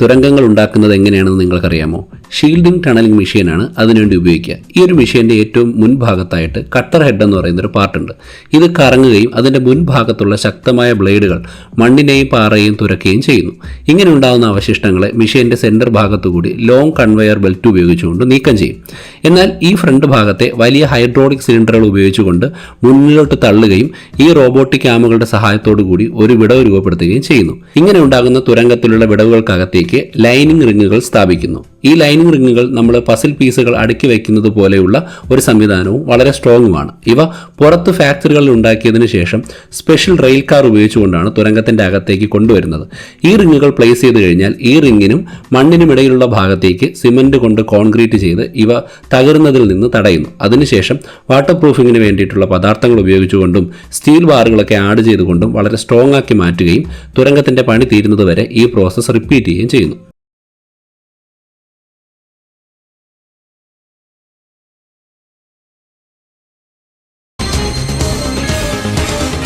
തുരങ്കങ്ങൾ ഉണ്ടാക്കുന്നത് എങ്ങനെയാണെന്ന് നിങ്ങൾക്കറിയാമോ? ഷീൽഡിംഗ് ടണലിംഗ് മെഷീനാണ് അതിനുവേണ്ടി ഉപയോഗിക്കുക. ഈ ഒരു മെഷീന്റെ ഏറ്റവും മുൻഭാഗത്തായിട്ട് കട്ടർ ഹെഡ് എന്ന് പറയുന്ന ഒരു പാർട്ടുണ്ട്. ഇത് കറങ്ങുകയും അതിന്റെ മുൻഭാഗത്തുള്ള ശക്തമായ ബ്ലേഡുകൾ മണ്ണിനെയും പാറയെയും തുരക്കുകയും ചെയ്യുന്നു. ഇങ്ങനെ ഉണ്ടാകുന്ന അവശിഷ്ടങ്ങളെ മെഷീന്റെ സെന്റർ ഭാഗത്തുകൂടി ലോങ് കൺവെയർ ബെൽറ്റ് ഉപയോഗിച്ചുകൊണ്ട് നീക്കം ചെയ്യും. എന്നാൽ ഈ ഫ്രണ്ട് ഭാഗത്തെ വലിയ ഹൈഡ്രോളിക് സിലിണ്ടറുകൾ ഉപയോഗിച്ചുകൊണ്ട് മുന്നിലോട്ട് തള്ളുകയും ഈ റോബോട്ടിക് ആമുകളുടെ സഹായത്തോടു കൂടി ഒരു വിടവ് രൂപപ്പെടുത്തുകയും ചെയ്യുന്നു. ഇങ്ങനെ ഉണ്ടാകുന്ന തുരങ്കത്തിലുള്ള വിടവുകൾക്കകത്തേക്ക് ലൈനിങ് റിങ്ങുകൾ സ്ഥാപിക്കുന്നു. ഈ ലൈനിങ് റിങ്ങുകൾ നമ്മൾ പസിൽ പീസുകൾ അടുക്കി വയ്ക്കുന്നത് പോലെയുള്ള ഒരു സംവിധാനവും വളരെ സ്ട്രോങ്ങുമാണ് ഇവ പുറത്ത് ഫാക്ടറികളിൽ ഉണ്ടാക്കിയതിനു ശേഷം സ്പെഷ്യൽ റെയിൽ കാർ ഉപയോഗിച്ചുകൊണ്ടാണ് തുരങ്കത്തിന്റെ അകത്തേക്ക് കൊണ്ടുവരുന്നത്. ഈ റിങ്ങുകൾ പ്ലേസ് ചെയ്ത് കഴിഞ്ഞാൽ ഈ റിങ്ങിനും മണ്ണിനും ഇടയിലുള്ള ഭാഗത്തേക്ക് സിമന്റ് കൊണ്ട് കോൺക്രീറ്റ് ചെയ്ത് ഇവ തകരുന്നതിൽ നിന്ന് തടയുന്നു. അതിനുശേഷം വാട്ടർ പ്രൂഫിങ്ങിന് വേണ്ടിയിട്ടുള്ള പദാർത്ഥങ്ങൾ ഉപയോഗിച്ചുകൊണ്ടും സ്റ്റീൽ ബാറുകളൊക്കെ ആഡ് ചെയ്തുകൊണ്ടും വളരെ സ്ട്രോങ് ആക്കി മാറ്റുകയും തുരങ്കത്തിന്റെ പണി തീരുന്നതുവരെ ഈ പ്രോസസ്സ് റിപ്പീറ്റ് ചെയ്യുകയും ചെയ്യുന്നു.